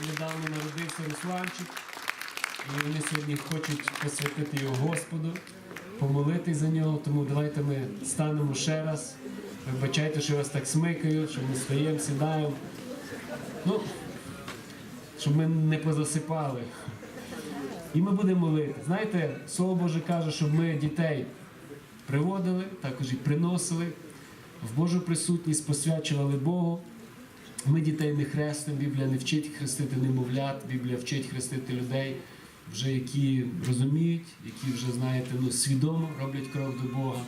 недавно народився Русланчик. І вони сьогодні хочуть посвятити його Господу, помолитись за нього. Тому давайте ми станемо ще раз. Вибачайте, що я вас так смикаю, що ми стоїмо, сідаємо. Ну, щоб ми не позасипали. І ми будемо молити. Знаєте, Слово Боже каже, щоб ми дітей приводили, також і приносили в Божу присутність, посвячували Богу. Ми дітей не хрестимо, Біблія не вчить хрестити немовлят, Біблія вчить хрестити людей, вже які розуміють, які вже, знаєте, ну, свідомо роблять крок до Бога,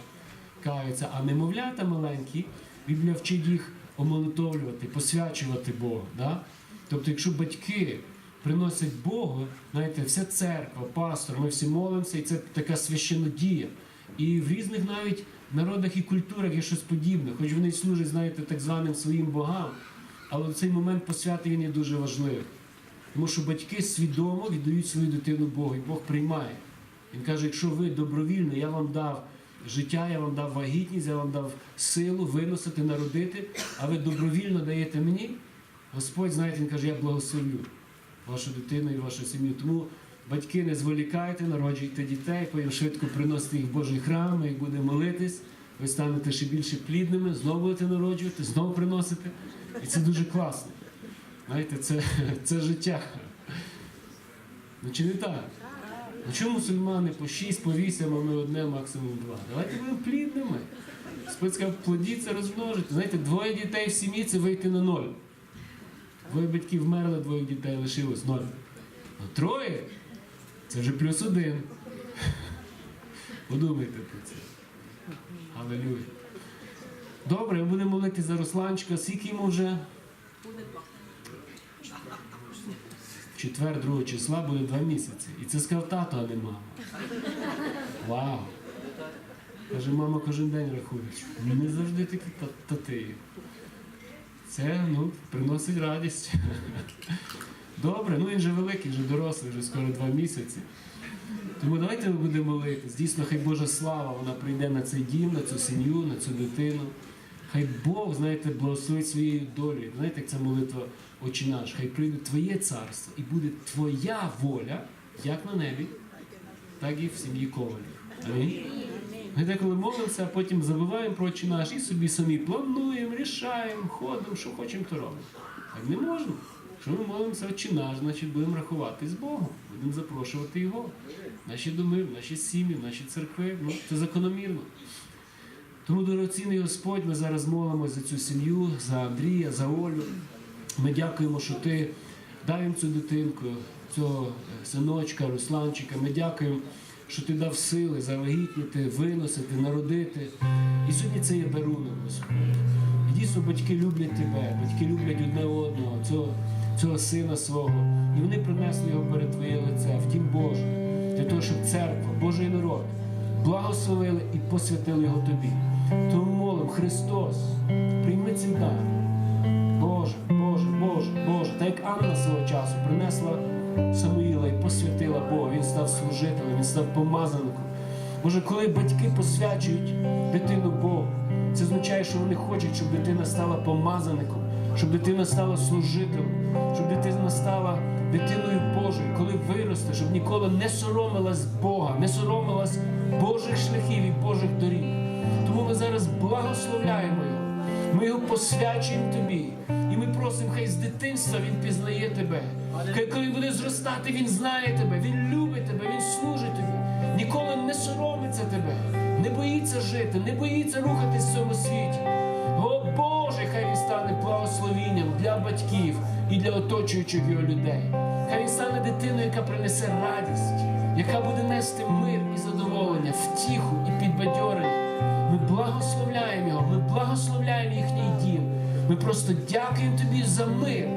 каються. А немовлята маленькі, Біблія вчить їх омолитовлювати, посвячувати Бога. Да? Тобто, якщо батьки приносять Богу, знаєте, вся церква, пастор, ми всі молимося, і це така священна дія. І в різних навіть народах і культурах є щось подібне, хоч вони служать, знаєте, так званим своїм богам, але цей момент посвяти дуже важливий. Тому що батьки свідомо віддають свою дитину Богу, і Бог приймає. Він каже, якщо ви добровільно, я вам дав життя, я вам дав вагітність, я вам дав силу виносити, народити, а ви добровільно даєте мені, Господь, знаєте, Він каже, я благословлю вашу дитину і вашу сім'ю. Тому батьки не зволікайте, народжуйте дітей, потім швидко приносите їх в Божий храм, їх буде молитись, ви станете ще більше плідними, знову будете народжувати, знову приносити. І це дуже класно. Знаєте, це, це життя. Ну чи не так? Ну чому мусульмани по 6, по 8, а ми одне, максимум два? Давайте будемо плідними. Господь сказав, плодіться, розмножити. Знаєте, двоє дітей в сім'ї це вийти на ноль. Двоє батьків вмерли, двоє дітей лишилось ноль. А троє це вже плюс один. Подумайте про це. Алелюя. Добре, будемо молити за Русланчика. Скільки йому вже? Четвер, 2 числа буде два місяці. І це сказав тато, а не мама. Вау! Каже, мама кожен день рахує. Не завжди такі тати. Це ну, приносить радість. Добре, ну він же великий, вже дорослий, вже скоро два місяці. Тому давайте ми будемо молитись. Дійсно, хай Божа слава вона прийде на цей дім, на цю сім'ю, на цю дитину. Хай Бог, знаєте, благословить своєю долею. Знаєте, як ця молитва «Отче наш, хай прийде Твоє царство і буде Твоя воля, як на небі, так і в сім'ї Ковалів. Амінь. Ми деколи молимося, а потім забуваємо про «Отче наш і собі самі плануємо, рішаємо, ходимо, що хочемо, то робимо. Так не можна. Якщо ми молимося «Отче значить будемо рахувати з Богом, будемо запрошувати Його. Наші доми, наші сім'ї, наші церкви. Ну, це закономірно. Тому, дорогоцінний Господь, ми зараз молимося за цю сім'ю, за Андрія, за Олю. Ми дякуємо, що ти дав їм цю дитинку, цього е, синочка, Русланчика. Ми дякуємо, що ти дав сили завагітніти, виносити, народити. І сьогодні це є дарунок, Господь. І дійсно батьки люблять тебе, батьки люблять одне одного, цього, цього сина свого. І вони принесли його перед Твоє лице, в дім Божий, для того, щоб церква, Божий народ благословили і посвятили його тобі. Тому молим, Христос, прийми цей дар. Боже, Боже, Боже, Боже, так як Анна свого часу принесла Самуїла і посвятила Бога, він став служителем, він став помазаником. Боже, коли батьки посвячують дитину Богу, це означає, що вони хочуть, щоб дитина стала помазаником, щоб дитина стала служителем, щоб дитина стала дитиною Божою, коли виросте, щоб ніколи не соромилась Бога, не соромилась Божих шляхів і Божих доріг. Тому ми зараз благословляємо його. Ми його посвячуємо тобі. І ми просимо, хай з дитинства він пізнає тебе. Хай коли буде зростати, він знає тебе, він любить тебе, він служить тобі. Ніколи не соромиться тебе, не боїться жити, не боїться рухатись в цьому світі. Батьків і для оточуючих його людей. Хай стане дитиною, яка принесе радість, яка буде нести мир і задоволення, втіху і підбадьорення. Ми благословляємо його, ми благословляємо їхній дім. Ми просто дякуємо тобі за мир,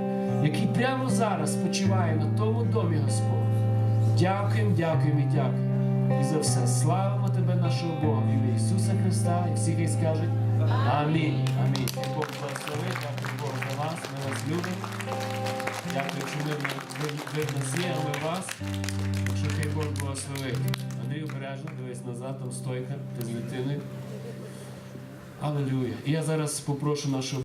який прямо зараз спочиває на тому домі, Господь. Дякуємо, дякуємо і дякуємо. І за все славимо тебе, нашого Бога, в Ісуса Христа, і всі хай скажуть Амінь. Амінь. Бог за вас, любимо. Дякую, що ви нас є, а ми вас. Якщо хай Бог благословить. Андрій обережно, дивись назад, там стойка, ти з дитиною. Алелюя. І я зараз попрошу нашого